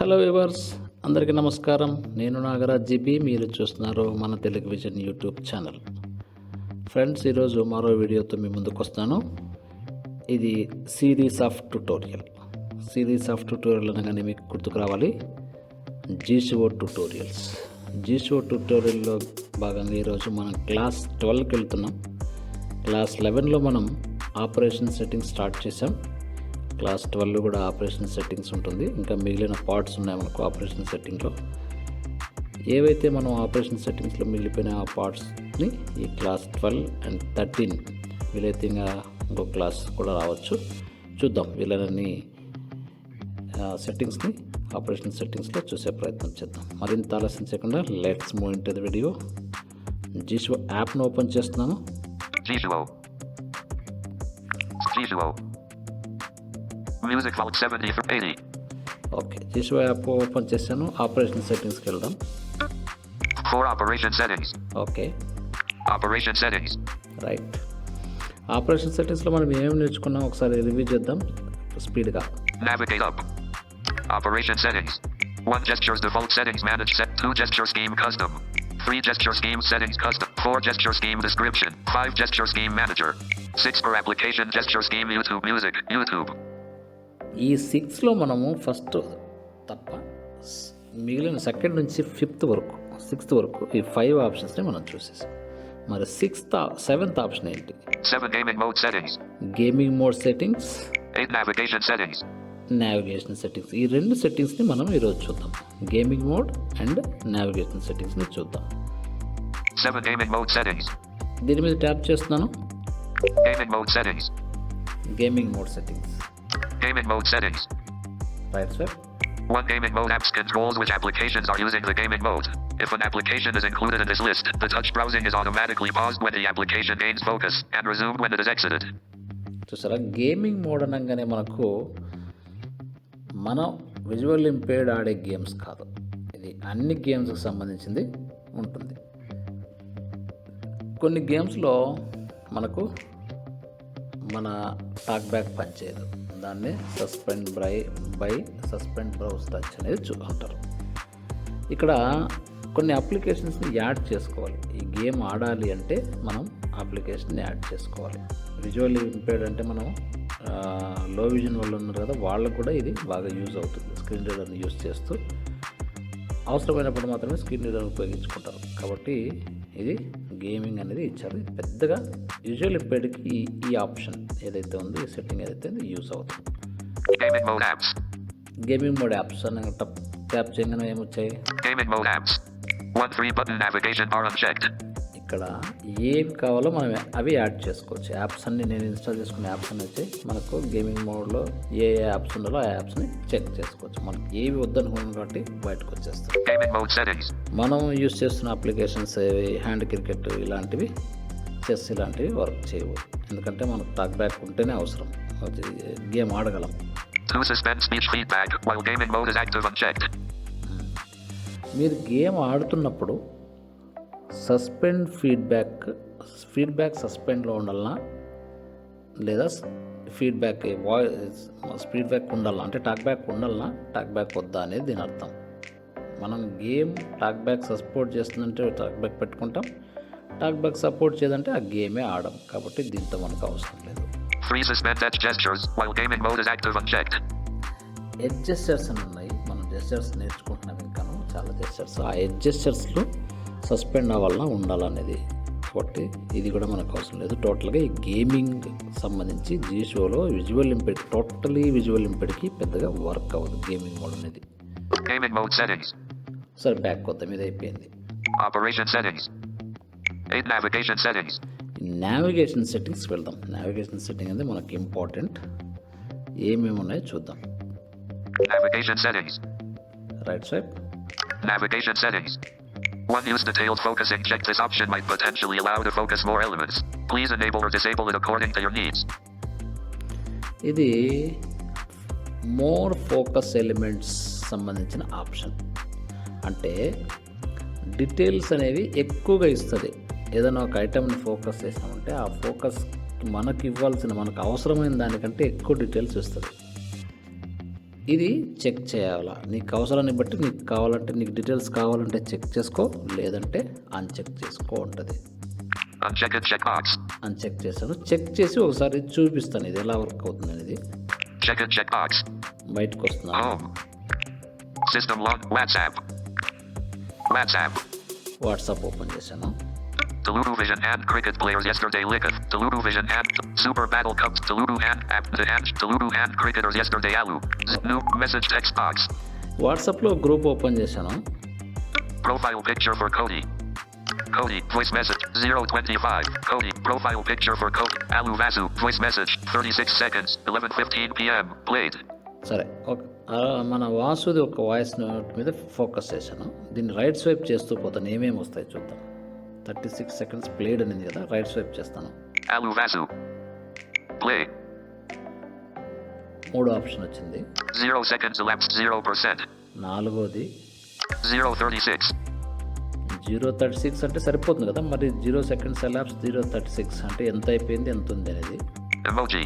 Hello viewers అందరికీ నమస్కారం. నేను నాగరాజ్ జీబీ మీరు చూస్తున్నారు మన Telugu vision YouTube channel. Friends ఈరోజు మరో వీడియోతో మీ ముందుకు వస్తాను ఇది series of tutorial. Series of tutorial అనగానే మీకు గుర్తుకు రావాలి. జీషో ట్యుటోరియల్స్. జీషో ట్యుటోరియల్లో భాగంగా ఈరోజు మనం క్లాస్ ట్వెల్వ్కి వెళ్తున్నాం. క్లాస్ లెవెన్లో మనం ఆపరేషన్ సెట్టింగ్ స్టార్ట్ చేసాం క్లాస్ ట్వెల్వ్ కూడా ఆపరేషన్ సెట్టింగ్స్ ఉంటుంది. ఇంకా మిగిలిన పార్ట్స్ ఉన్నాయి మనకు ఆపరేషన్ సెట్టింగ్లో ఏవైతే మనం ఆపరేషన్ సెట్టింగ్స్లో మిగిలిపోయిన ఆ పార్ట్స్ని ఈ క్లాస్ ట్వెల్వ్ అండ్ థర్టీన్ వీలైతే ఇంకా ఇంకో క్లాస్ కూడా రావచ్చు. చూద్దాం వీళ్ళని సెట్టింగ్స్ని ఆపరేషన్ సెట్టింగ్స్లో చూసే ప్రయత్నం చేద్దాం. మరింత ఆలస్యం చేయకుండా let's move into video Jieshuo యాప్ను ఓపెన్ చేస్తున్నాను. Jieshuo Jieshuo Music Vault 70 for 80. Okay Jieshuo app open చేశాను ఆపరేషన్ సెట్టింగ్స్కి వెళ్దాం For operation settings. Okay Operation settings. Right operation సెట్టింగ్స్లో మనం ఏమేమి నేర్చుకున్నాం ఒకసారి రివ్యూ చేద్దాం స్పీడ్గా Navigate up. Operation settings. 1 gestures default settings manage set 2 gesture scheme custom. 3 gesture scheme settings custom. 4 gesture scheme description. 5 gesture scheme manager. 6 per application gesture scheme YouTube music. YouTube. ఈ సిక్స్లో మనము first తప్ప మిగిలిన second నుంచి fifth వరకు sixth వరకు ఈ five ఆప్షన్స్ని మనం చూసేసాం మరి సిక్స్త్ సెవెంత్ ఆప్షన్ ఏంటి 7 gaming mode settings. Gaming mode settings 8 navigation settings. Navigation settings ఈ రెండు సెట్టింగ్స్ని మనం ఈరోజు చూద్దాం గేమింగ్ మోడ్ అండ్ నావిగేషన్ సెట్టింగ్స్ని చూద్దాం 7 gaming mode settings. దీని మీద ట్యాప్ చేస్తున్నాను. Gaming mode settings Gaming mode settings. Right sir One gaming mode apps controls which applications are using the gaming mode. If an application is included in this list, the touch browsing is automatically paused when the application gains focus and resumed when it is exited. చూసారా gaming mode అనగానే మనకు మనం visual impaired ఆడే games కాదు ఇది అన్ని గేమ్స్కి సంబంధించింది ఉంటుంది కొన్ని గేమ్స్లో మనకు మన టాక్ బ్యాక్ పనిచేయదు దాన్ని సస్పెండ్ బ్రై బై సస్పెండ్ బ్రౌజ్ టచ్ అనేది చూ అంటారు. ఇక్కడ కొన్ని అప్లికేషన్స్ని యాడ్ చేసుకోవాలి. ఈ గేమ్ ఆడాలి అంటే మనం అప్లికేషన్ని యాడ్ చేసుకోవాలి. విజువల్ ఇంపేర్డ్ అంటే మనం లో విజన్ వాళ్ళు ఉన్నారు కదా వాళ్ళకు కూడా ఇది బాగా యూజ్ అవుతుంది. స్క్రీన్ రీడర్ని యూజ్ చేస్తూ అవసరమైనప్పుడు మాత్రమే స్క్రీన్ రీడర్ ఉపయోగించుకుంటారు. కాబట్టి ఇది గేమింగ్ అనేది ఇచ్చారు పెద్దగా విజువల్ ఇంపేర్డ్కి ఈ ఆప్షన్ ఏదైతే ఉందో ఈ సెట్టింగ్ ఏదైతే ఉందో యూజ్ అవుతుంది. గేమింగ్ మోడ్ యాప్స్ అని టప్ ట్యాప్ చేయగానే ఏమొచ్చాయి Gaming mode apps. One three button navigation bar unchecked. ఇక్కడ ఏవి కావాలో మనం అవి యాడ్ చేసుకోవచ్చు. యాప్స్ అన్ని నేను ఇన్స్టాల్ చేసుకున్న యాప్స్ అన్ని వచ్చి మనకు గేమింగ్ మోడ్లో ఏ ఏ యాప్స్ ఉండాలో ఆ యాప్స్ని చెక్ చేసుకోవచ్చు. మనకి ఏవి వద్దనుకున్నాం కాబట్టి బయటకు వచ్చేస్తాం. మనం యూస్ చేస్తున్న అప్లికేషన్స్ ఏవి? హ్యాండ్ క్రికెట్ ఇలాంటివి చెస్ ఇలాంటివి వర్క్ చేయవు. ఎందుకంటే మనకు టాక్ బ్యాక్ ఉంటేనే అవసరం. గేమ్ ఆడగలం. మీరు గేమ్ ఆడుతున్నప్పుడు సస్పెండ్ ఫీడ్బ్యాక్ ఫీడ్బ్యాక్ సస్పెండ్లో ఉండాలనా లేదా ఫీడ్బ్యాక్ వాయిస్ ఫీడ్బ్యాక్ ఉండాలనా అంటే టాక్ బ్యాక్ ఉండాలనా టాక్ బ్యాక్ వద్దా అనేది దీని అర్థం. మనం గేమ్ టాక్ బ్యాక్ సపోర్ట్ చేస్తుందంటే టాక్ బ్యాక్ పెట్టుకుంటాం. టాక్ బ్యాక్ సపోర్ట్ చేయదంటే ఆ గేమే ఆడం. కాబట్టి దీంతో మనకు అవసరం లేదు. Free suspend edge gestures while gaming mode is active unchecked. Edge gestures అని ఉన్నాయి. మనం జెస్చర్స్ నేర్చుకుంటున్నాం ఇంకాను. చాలా జెస్చర్స్ ఆ ఎడ్జ్ జెస్చర్స్లో సస్పెండ్ అవ్వాలన్నా ఉండాలనేది కాబట్టి ఇది కూడా మనకు అవసరం లేదు టోటల్గా ఈ గేమింగ్ సంబంధించి జీ షోలో విజువల్ ఇంపెడ్ టోటలీ విజువల్ ఇంపెడ్కి పెద్దగా వర్క్ అవ్వదు గేమింగ్ మోడ్ అనేది. సరే బ్యాక్ కొత్త మీద అయిపోయింది Operation settings. 8 navigation settings. Navigation settings వెళ్దాం నావిగేషన్ సెట్టింగ్ అనేది మనకి ఇంపార్టెంట్ ఏమేమి ఉన్నాయో చూద్దాం Navigation settings. Right side Navigation settings. One use detailed focus inject. this option might potentially allow to focus more elements. Please enable or disable it according to your needs. ఇది more focus elements సంబంధించిన option అంటే details అనేవి ఎక్కువగా ఇస్తుంది ఏదైనా ఒక ఐటమ్ని focus చేసామంటే ఆ ఫోకస్ మనకి ఇవ్వాల్సిన మనకు అవసరమైన దానికంటే ఎక్కువ డీటెయిల్స్ ఇస్తుంది ఇది చెక్ చేయాలా? నీకు అవసరాన్ని బట్టి నీకు కావాలంటే నీకు డీటెయిల్స్ కావాలంటే చెక్ చేసుకో లేదంటే అన్చెక్ చేసుకో ఉంటుంది. అన్చెక్ చేశాను. చెక్ చేసి ఒకసారి చూపిస్తాను ఇది ఎలా వర్క్ అవుతుంది అనేది. బయటకు వస్తున్నాను. వాట్సాప్ ఓపెన్ చేశాను. Telugu Vision and cricket players yesterday Likith. Telugu Vision and Super Battle Cups. Telugu and app the and Telugu and cricketers yesterday Alu. Z- new message text box. వాట్సాప్లో group open చేశాను Profile picture for Cody. Cody, voice message 025. Cody, profile picture for Cody. Alu Vasu, voice message 36 seconds, 11:15 p.m. Played. సరే ఒక ఆ, మన వాసుది ఒక voice note మీద focus చేశాను దీన్ని రైట్ స్వైప్ చేస్తూ పోతాను ఏమేమి వస్తాయి చూద్దాం థర్టీ సిక్స్ సెకండ్స్ ప్లేడ్ అనేది కదా రైట్ స్వైప్ చేస్తాను. Play. మూడో ఆప్షన్ వచ్చింది 0 seconds elapsed 0%. నాలుగోది 036. జీరో థర్టీ సిక్స్ అంటే సరిపోతుంది కదా మరి zero seconds elapsed zero thirty six అంటే ఎంత అయిపోయింది ఎంత ఉంది అనేది Emoji.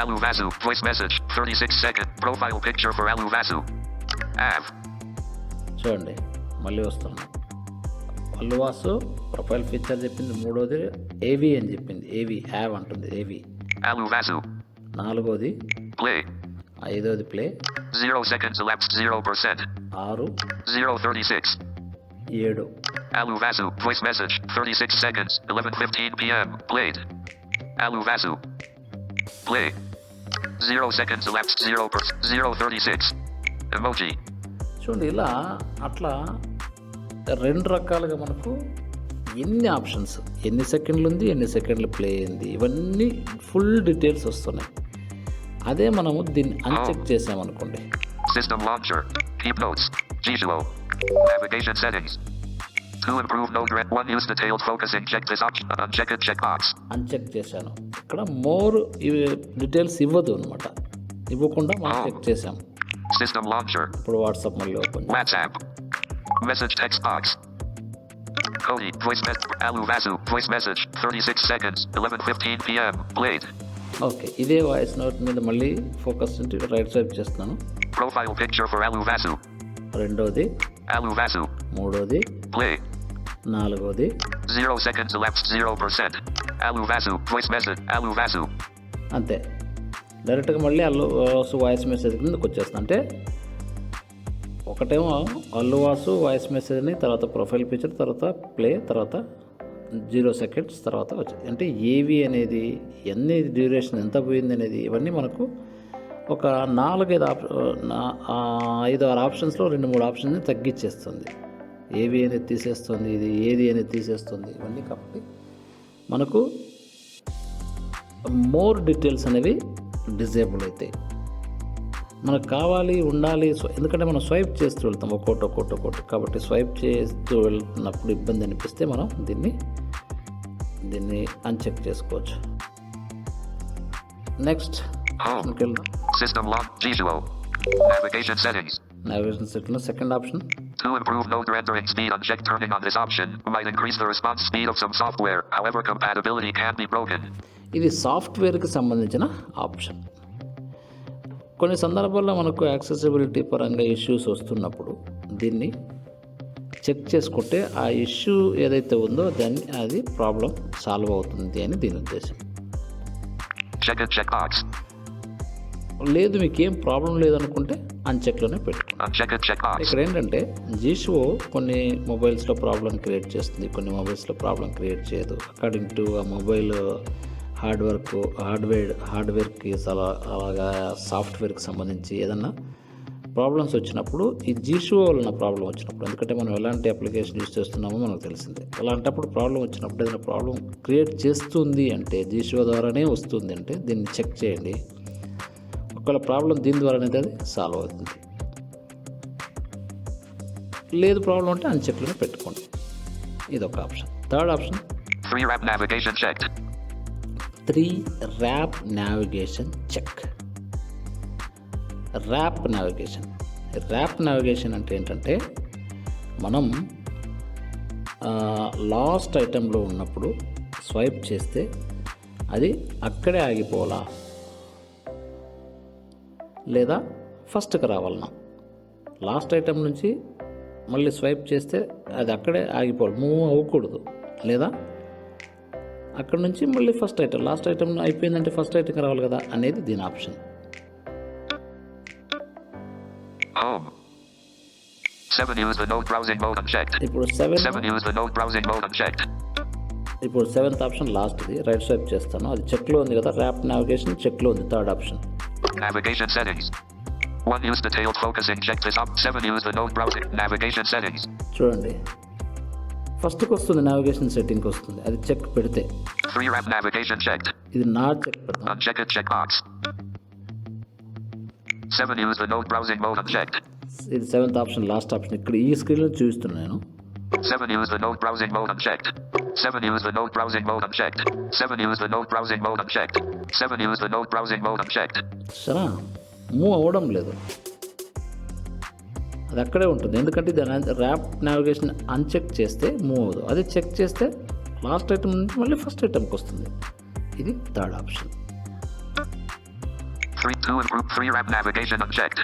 Alu Vasu, voice message 36 second. Profile picture for Alu Vasu. Av. చూడండి మళ్ళీ వస్తున్నాను అల్లువాసు ప్రొఫైల్ ఫీచర్ చెప్పింది మూడోది ఏవి అని చెప్పింది ఏవి యావ్ అంటుంది ఏవి. నాలుగోది Play. ఐదోది ప్లే 0 seconds elapsed 0%. ఆరు 036. ఏడు Alu Vasu, voice message, 36 seconds, 11.15 p.m., played. Alu Vasu. Play. 0 seconds elapsed 0 per 036. Emoji. చూడండి ఇలా అట్లా రెండు రకాలుగా మనకు ఎన్ని ఆప్షన్స్? ఎన్ని సెకండ్లు ఉంది ఎన్ని సెకండ్లు ప్లే అయింది? ఇవన్నీ ఫుల్ డీటెయిల్స్ వస్తున్నాయి. అదే మనము దీన్ని అన్చెక్ చేసామనుకోండి. System launcher keep notes జీజులో navigation settings to improve no great one use detail focus in check this option uncheck check చేశాను. ఇక్కడ మోర్ డీటెయిల్స్ ఇవ్వదు అనమాట ఇవ్వకుండా మనం చెక్ చేసాం సిస్టమ్ లాంచర్ ఇప్పుడు వాట్సాప్ మళ్ళీ open WhatsApp Message text box. Cody, voice message. Alu Vasu, voice message, 36 seconds, 11.15 p.m., played. Okay ఇదే వాయిస్ నోట్ మీద మళ్ళీ ఫోకస్ ఉంటే రైట్ స్వైప్ చేస్తున్నాను Profile picture for Alu Vasu. రెండోది Alu Vasu. మూడోది Play. నాలుగోది 0 seconds elapsed 0%. Alu Vasu, voice message, Alu Vasu. అంతే డైరెక్ట్గా మళ్ళీ అల్లు వాసు వాయిస్ మెసేజ్ కిందకి వచ్చేస్తుంది అంటే ఒకటేమో అల్లువాసు వాయిస్ మెసేజ్ని తర్వాత ప్రొఫైల్ పిక్చర్ తర్వాత ప్లే తర్వాత జీరో సెకండ్స్ తర్వాత వచ్చింది అంటే ఏవి అనేది ఎన్ని డ్యూరేషన్ ఎంత పోయింది అనేది ఇవన్నీ మనకు ఒక నాలుగైదు ఆప్ ఐదు ఆరు ఆప్షన్స్లో రెండు మూడు ఆప్షన్ని తగ్గించేస్తుంది ఏవి అనేది తీసేస్తుంది ఇది ఏది అనేది తీసేస్తుంది ఇవన్నీ కాబట్టి మనకు మోర్ డీటెయిల్స్ అనేవి డిజేబుల్ అవుతాయి. మనకు కావాలి ఉండాలి ఎందుకంటే మనం స్వైప్ చేస్తూ వెళ్తాం ఒక్కోటి ఒక్కోటి ఒక్కోటి కాబట్టి స్వైప్ చేస్తూ వెళ్తున్నప్పుడు ఇబ్బంది అనిపిస్తే మనం దీన్ని దీన్ని అన్చెక్ చేసుకోవచ్చు నెక్స్ట్. వెళ్దాం settings. నావిగేషన్ సెట్లో second option To improve node rendering speed, uncheck turning on this option might increase the response speed of some software. However, compatibility can be broken. ఇది సాఫ్ట్వేర్కి సంబంధించిన ఆప్షన్ కొన్ని సందర్భాల్లో మనకు యాక్సెసిబిలిటీ పరంగా issues వస్తున్నప్పుడు దీన్ని చెక్ చేసుకుంటే ఆ ఇష్యూ ఏదైతే ఉందో దాన్ని అది ప్రాబ్లం సాల్వ్ అవుతుంది అని దీని ఉద్దేశం. లేదు మీకు ఏం ప్రాబ్లం లేదనుకుంటే అన్చెక్లోనే పెట్టుకోండి checkbox. ఇక్కడ ఏంటంటే జీషో కొన్ని మొబైల్స్లో ప్రాబ్లం క్రియేట్ చేస్తుంది కొన్ని మొబైల్స్లో ప్రాబ్లం క్రియేట్ చేయదు అకార్డింగ్ టు ఆ మొబైల్ హార్డ్వర్క్ హార్డ్వేర్ హార్డ్వేర్కి అలా అలాగా సాఫ్ట్వేర్కి సంబంధించి ఏదన్నా ప్రాబ్లమ్స్ వచ్చినప్పుడు ఈ జీషో వలన ప్రాబ్లం వచ్చినప్పుడు ఎందుకంటే మనం ఎలాంటి అప్లికేషన్ యూస్ చేస్తున్నామో మనకు తెలిసిందే. అలాంటప్పుడు ప్రాబ్లం వచ్చినప్పుడు ఏదైనా ప్రాబ్లం క్రియేట్ చేస్తుంది అంటే జీషో ద్వారానే వస్తుంది అంటే దీన్ని చెక్ చేయండి. ఒకవేళ ప్రాబ్లం దీని ద్వారానే అది సాల్వ్ అవుతుంది. లేదు ప్రాబ్లం అంటే అన్చెక్లోనే పెట్టుకోండి. ఇది ఒక option. Third option. Three wrap navigation check. Wrap navigation. Wrap navigation అంటే ఏంటంటే మనం లాస్ట్ ఐటెంలో ఉన్నప్పుడు స్వైప్ చేస్తే అది అక్కడే ఆగిపోవాలా? లేదా ఫస్ట్కి రావాలన్నా లాస్ట్ ఐటెం నుంచి మళ్ళీ స్వైప్ చేస్తే అది అక్కడే ఆగిపోవాలి. మూవ్ అవ్వకూడదు. లేదా అక్కడ నుంచి మళ్ళీ ఫస్ట్ ఐటమ్ లాస్ట్ ఐటమ్ అయిపోయిందంటే ఫస్ట్ ఐటమ్ రావాలి కదా అనేది దీని ఆప్షన్. ఇప్పుడు ఇప్పుడు సెవెంత్ ఆప్షన్ లాస్ట్ది రైట్ స్వైప్ చేస్తాను. అది చెక్లో ఉంది కదా. ర్యాప్ నావిగేషన్ చెక్లో ఉంది. Third option navigation settings one use detail focus seven use the browsing navigation settings చూడండి. ఫస్ట్కి వస్తుంది నావిగేషన్ సెట్టింగ్కి వస్తుంది అది చెక్ పెడితే 3. Wrap navigation checked. ఇది నా చెక్ పెడతాం Unchecked checkbox. 7. Use the node browsing mode unchecked. ఇది సెవెంత్ ఆప్షన్ లాస్ట్ ఆప్షన్ ఇక్కడ ఈ స్క్రీన్లో చూపిస్తున్నాను నేను 7. Use the node browsing mode unchecked. 7. Use the node browsing mode unchecked. 7. Use the node browsing mode unchecked. 7. Use the node browsing mode unchecked. సరే move అవ్వడం లేదు అది అక్కడే ఉంటుంది ఎందుకంటే దాని ర్యాప్ నావిగేషన్ అన్చెక్ చేస్తే మూవ్ అవ్వదు అది చెక్ చేస్తే లాస్ట్ ఐటమ్ నుంచి మళ్ళీ ఫస్ట్ ఐటమ్కి వస్తుంది ఇది third option 3. 2 and group 3 wrap navigation unchecked.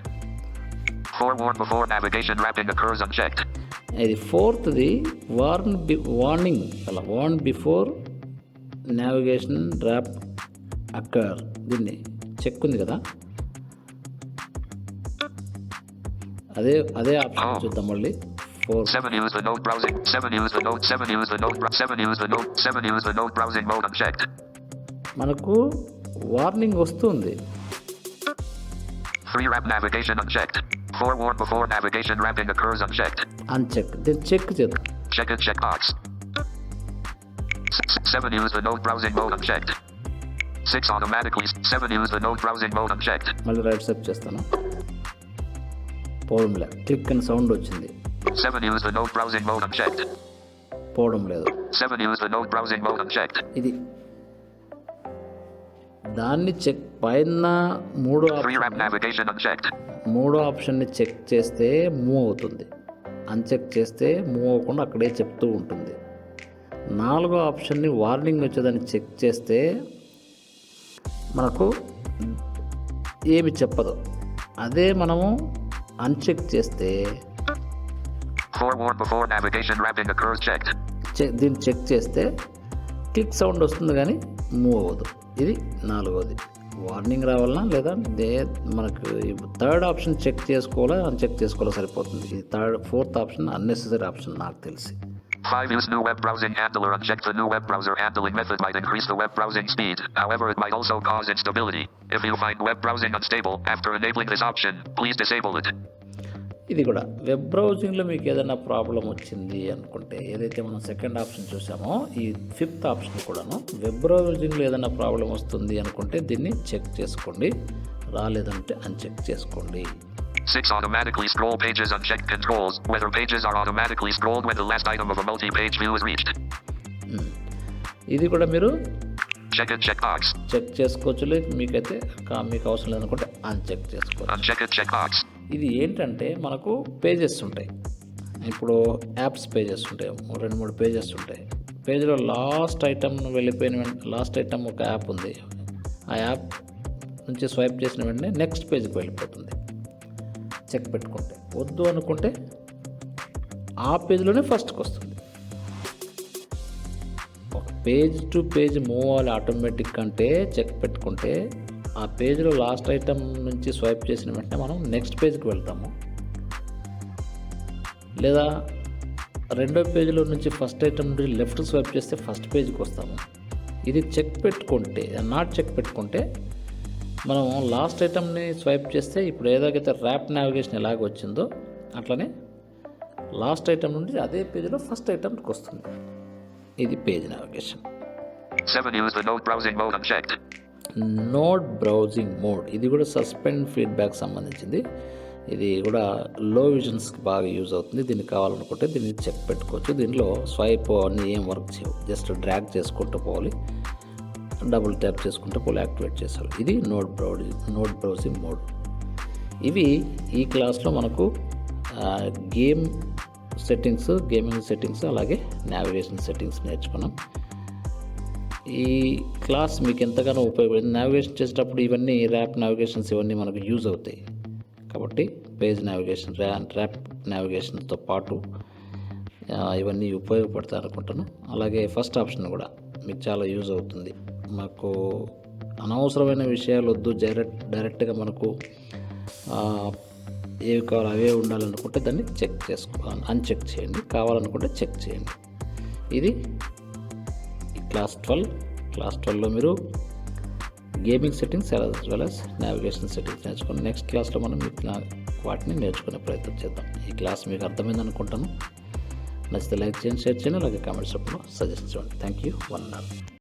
4. Warn before navigation wrapping occurs unchecked. ఇది ఫోర్త్ది వార్న్ బి వార్నింగ్ అలా warn before navigation wrap occur దీన్ని చెక్ ఉంది కదా అదే అదే ఆప్షన్ చూద్దాం మళ్ళీ four 7. Use the node browsing. 7. Use the node. 7. Use the node. br- 7. Use the node. 7. Use the node browsing mode unchecked. మనకు warning వస్తుంది 3. Wrap navigation unchecked. 4. Warn before navigation wrapping occurs unchecked. Uncheck దీన్ని check చేద్దాం Check it checkbox. S- s- 7. Use the node browsing mode unchecked. 6. Automatically. 7. Use the node browsing mode unchecked. మళ్ళీ right step చేస్తాను పోవడం లేదు click అని sound వచ్చింది 7. Use the node browsing mode unchecked. పోవడం లేదు 7. Use the node browsing mode unchecked. ఇది దాన్ని చెక్ పైన మూడో 3. Wrap option navigation unchecked. మూడో ఆప్షన్ని చెక్ చేస్తే మూవ్ అవుతుంది అన్చెక్ చేస్తే మూవ్ అవ్వకుండా అక్కడే చెప్తూ ఉంటుంది నాలుగో ఆప్షన్ని వార్నింగ్ వచ్చేదాన్ని చెక్ చేస్తే మనకు ఏమి చెప్పదు అదే మనము అన్చెక్ చేస్తే 4. Warn before navigation wrapping occurs checked. చె దీన్ని చెక్ చేస్తే క్లిక్ సౌండ్ వస్తుంది కానీ మూవ్ అవ్వదు ఇది నాలుగోది వార్నింగ్ రావాలన్నా లేదా దే మనకు థర్డ్ ఆప్షన్ చెక్ చేసుకోవాలా అన్చెక్ చేసుకోవాలా సరిపోతుంది ఇది third fourth option unnecessary option నాకు తెలిసి 5. Use new web browsing handler. Uncheck the new web browser handling method might increase the web browsing speed. However, it might also cause instability. If you find web browsing unstable after enabling this option, please disable it. ఇది కూడా web బ్రౌజింగ్లో మీకు ఏదైనా problem వచ్చింది అనుకుంటే ఏదైతే మనం second option చూసామో ఈ ఫిఫ్త్ ఆప్షన్ కూడాను వెబ్ బ్రౌజింగ్లో ఏదైనా ప్రాబ్లం వస్తుంది అనుకుంటే దీన్ని చెక్ చేసుకోండి రాలేదంటే అన్చెక్ చేసుకోండి 6. Automatically scroll pages unchecked controls. Whether pages are automatically scrolled when the last item of a multi-page view is reached. ఇది కూడా మీరు Check it checkbox. చెక్ చేసుకోవచ్చు లేదు మీకైతే మీకు అవసరం లేదనుకుంటే అన్చెక్ చేసుకోవచ్చు. ఇది ఏంటంటే మనకు పేజెస్ ఉంటాయి ఇప్పుడు యాప్స్ పేజెస్ ఉంటాయి రెండు మూడు పేజెస్ ఉంటాయి పేజ్లో లాస్ట్ ఐటమ్ వెళ్ళిపోయిన వెంటనే లాస్ట్ ఐటమ్ ఒక యాప్ ఉంది ఆ యాప్ నుంచి స్వైప్ చేసిన వెంటనే నెక్స్ట్ పేజ్కి వెళ్ళిపోతుంది చెక్ పెట్టుకుంటే. వద్దు అనుకుంటే ఆ పేజ్లోనే ఫస్ట్కి వస్తుంది. ఒక పేజ్ టు పేజ్ మూవ్ అవ్వాలి ఆటోమేటిక్ అంటే చెక్ పెట్టుకుంటే ఆ పేజ్లో లాస్ట్ ఐటమ్ నుంచి స్వైప్ చేసిన వెంటనే మనం నెక్స్ట్ పేజ్కి వెళ్తాము. లేదా రెండో పేజీలో నుంచి ఫస్ట్ ఐటమ్ నుంచి లెఫ్ట్ స్వైప్ చేస్తే ఫస్ట్ పేజ్కి వస్తాము. ఇది చెక్ పెట్టుకుంటే నాట్ చెక్ పెట్టుకుంటే మనం లాస్ట్ ఐటమ్ని స్వైప్ చేస్తే ఇప్పుడు ఏదైతే ర్యాప్ నావిగేషన్ ఎలాగ వచ్చిందో అట్లనే లాస్ట్ ఐటమ్ నుండి అదే పేజీలో ఫస్ట్ ఐటమ్కి వస్తుంది. ఇది page navigation 7. Use the node browsing mode unchecked. Note browsing mode ఇది కూడా సస్పెండ్ ఫీడ్బ్యాక్ సంబంధించింది. ఇది కూడా లో విజన్స్కి బాగా యూజ్ అవుతుంది. దీనికి కావాలనుకుంటే దీన్ని చెక్ పెట్టుకోవచ్చు. దీనిలో స్వైప్ అన్నీ ఏం వర్క్ చేయవు. జస్ట్ డ్రాగ్ చేసుకుంటూ పోవాలి. డబుల్ ట్యాప్ చేసుకుంటే పోలి యాక్టివేట్ చేశారు ఇది note browsing note browsing mode. ఇవి ఈ క్లాస్లో మనకు గేమ్ సెట్టింగ్స్ గేమింగ్ సెట్టింగ్స్ అలాగే నావిగేషన్ సెట్టింగ్స్ నేర్చుకున్నాం. ఈ క్లాస్ మీకు ఎంతగానో ఉపయోగపడింది. నావిగేషన్ చేసేటప్పుడు ఇవన్నీ ర్యాప్ నావిగేషన్స్ ఇవన్నీ మనకు యూజ్ అవుతాయి. కాబట్టి పేజ్ నావిగేషన్ ర్యా ర్యాప్ నావిగేషన్తో పాటు ఇవన్నీ ఉపయోగపడతాయి అనుకుంటాను అలాగే ఫస్ట్ ఆప్షన్ కూడా మీకు చాలా యూజ్ అవుతుంది. మాకు అనవసరమైన విషయాలు వద్దు. డైరెక్ట్ డైరెక్ట్గా మనకు ఏవి కావాలో అవే ఉండాలనుకుంటే దాన్ని చెక్ చేసుకోవాలి అన్చెక్ చేయండి. కావాలనుకుంటే చెక్ చేయండి. ఇది క్లాస్ ట్వెల్వ్ క్లాస్ ట్వెల్వ్లో మీరు gaming settings as well as navigation settings నేర్చుకుని నెక్స్ట్ క్లాస్లో మనం ఇట్లా వాటిని నేర్చుకునే ప్రయత్నం చేద్దాం. ఈ క్లాస్ మీకు అర్థమైంది అనుకుంటాను. నచ్చితే లైక్ చేయండి షేర్ చేయండి అలాగే కామెంట్స్ రూపంలో సజెస్ట్ చేయండి థ్యాంక్ యూ వన్